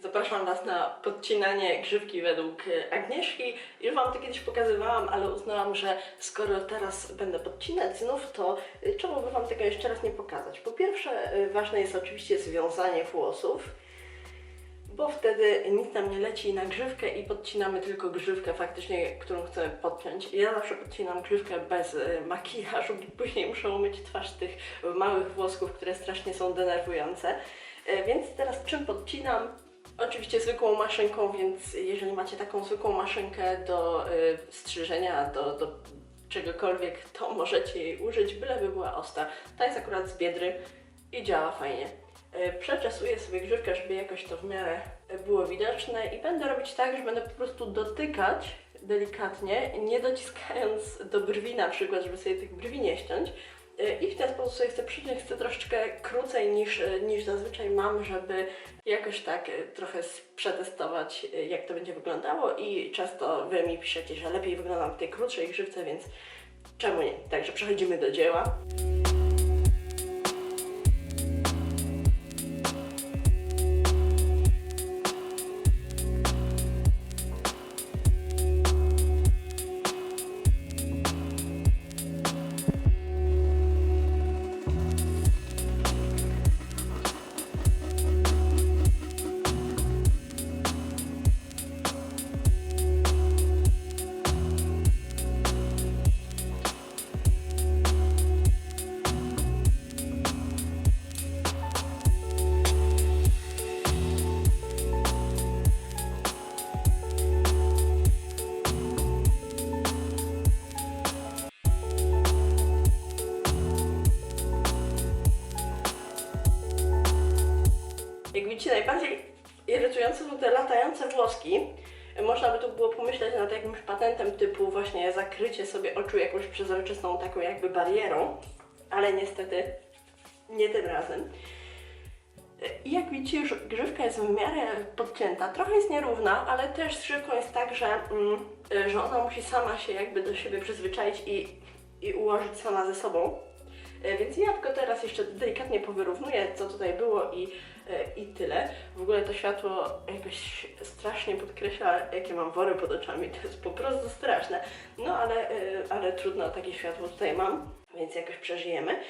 Zapraszam Was na podcinanie grzywki według Agnieszki. Już Wam to kiedyś pokazywałam, ale uznałam, że skoro teraz będę podcinać znów, to czemu by Wam tego jeszcze raz nie pokazać? Po pierwsze, e, ważne jest oczywiście związanie włosów, bo wtedy nic nam nie leci na grzywkę i podcinamy tylko grzywkę faktycznie, którą chcemy podciąć. Ja zawsze podcinam grzywkę bez e, makijażu, bo później muszę umyć twarz tych małych włosków, które strasznie są denerwujące. E, Więc teraz czym podcinam? Oczywiście zwykłą maszynką, więc jeżeli macie taką zwykłą maszynkę do y, strzyżenia, do, do czegokolwiek, to możecie jej użyć, byleby była ostra. Ta jest akurat z Biedry i działa fajnie. Y, Przeczesuję sobie grzywkę, żeby jakoś to w miarę było widoczne i będę robić tak, że będę po prostu dotykać delikatnie, nie dociskając do brwi na przykład, żeby sobie tych brwi nie ściąć. Y, I w ten sposób sobie chcę przyciąć chcę troszeczkę krócej niż, y, niż zazwyczaj mam, żeby jakoś tak y, trochę przetestować, jak to będzie wyglądało i często Wy mi piszecie, że lepiej wyglądam w tej krótszej grzywce, więc czemu nie? Także przechodzimy do dzieła. Jak widzicie, najbardziej irytujące są te latające włoski. Można by tu było pomyśleć nad jakimś patentem typu właśnie zakrycie sobie oczu jakąś przezroczystą taką jakby barierą, ale niestety nie tym razem. I jak widzicie, już grzywka jest w miarę podcięta. Trochę jest nierówna, ale też z grzywką jest tak, że, mm, że ona musi sama się jakby do siebie przyzwyczaić i, i ułożyć sama ze sobą. E, Więc ja tylko teraz jeszcze delikatnie powyrównuję, co tutaj było i, e, i tyle. W ogóle to światło jakoś strasznie podkreśla, jakie mam wory pod oczami. To jest po prostu straszne. No ale, e, ale trudno, takie światło tutaj mam, więc jakoś przeżyjemy.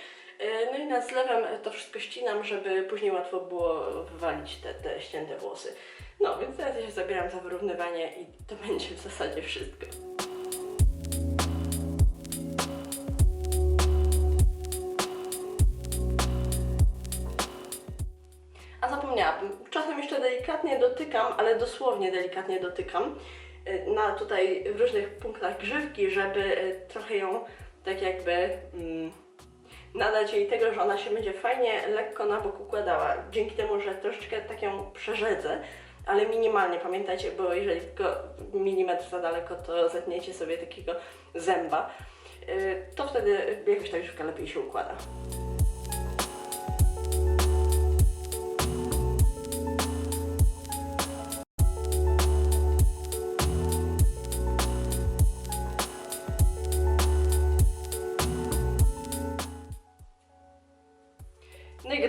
No i nad zlewem to wszystko ścinam, żeby później łatwo było wywalić te, te ścięte włosy. No, więc teraz ja się zabieram za wyrównywanie i to będzie w zasadzie wszystko. A zapomniałabym, czasem jeszcze delikatnie dotykam, ale dosłownie delikatnie dotykam y, na tutaj w różnych punktach grzywki, żeby y, trochę ją tak jakby mm, nadać jej tego, że ona się będzie fajnie lekko na bok układała. Dzięki temu, że troszeczkę tak ją przerzedzę, ale minimalnie pamiętajcie, bo jeżeli tylko milimetr za daleko, to zetniecie sobie takiego zęba. Y, To wtedy jakoś ta grzywka lepiej się układa.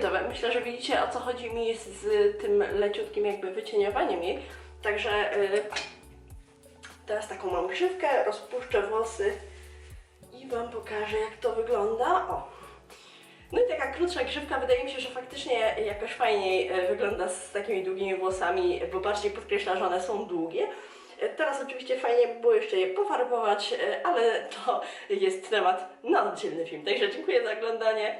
Myślę, że widzicie o co chodzi mi z tym leciutkim jakby wycieniowaniem jej. Także y, teraz taką mam grzywkę, rozpuszczę włosy i Wam pokażę jak to wygląda. O! No i taka krótsza grzywka wydaje mi się, że faktycznie jakoś fajniej y, wygląda z takimi długimi włosami, bo bardziej podkreśla, że one są długie. Teraz oczywiście fajnie by było jeszcze je pofarbować, y, ale to jest temat na oddzielny film. Także dziękuję za oglądanie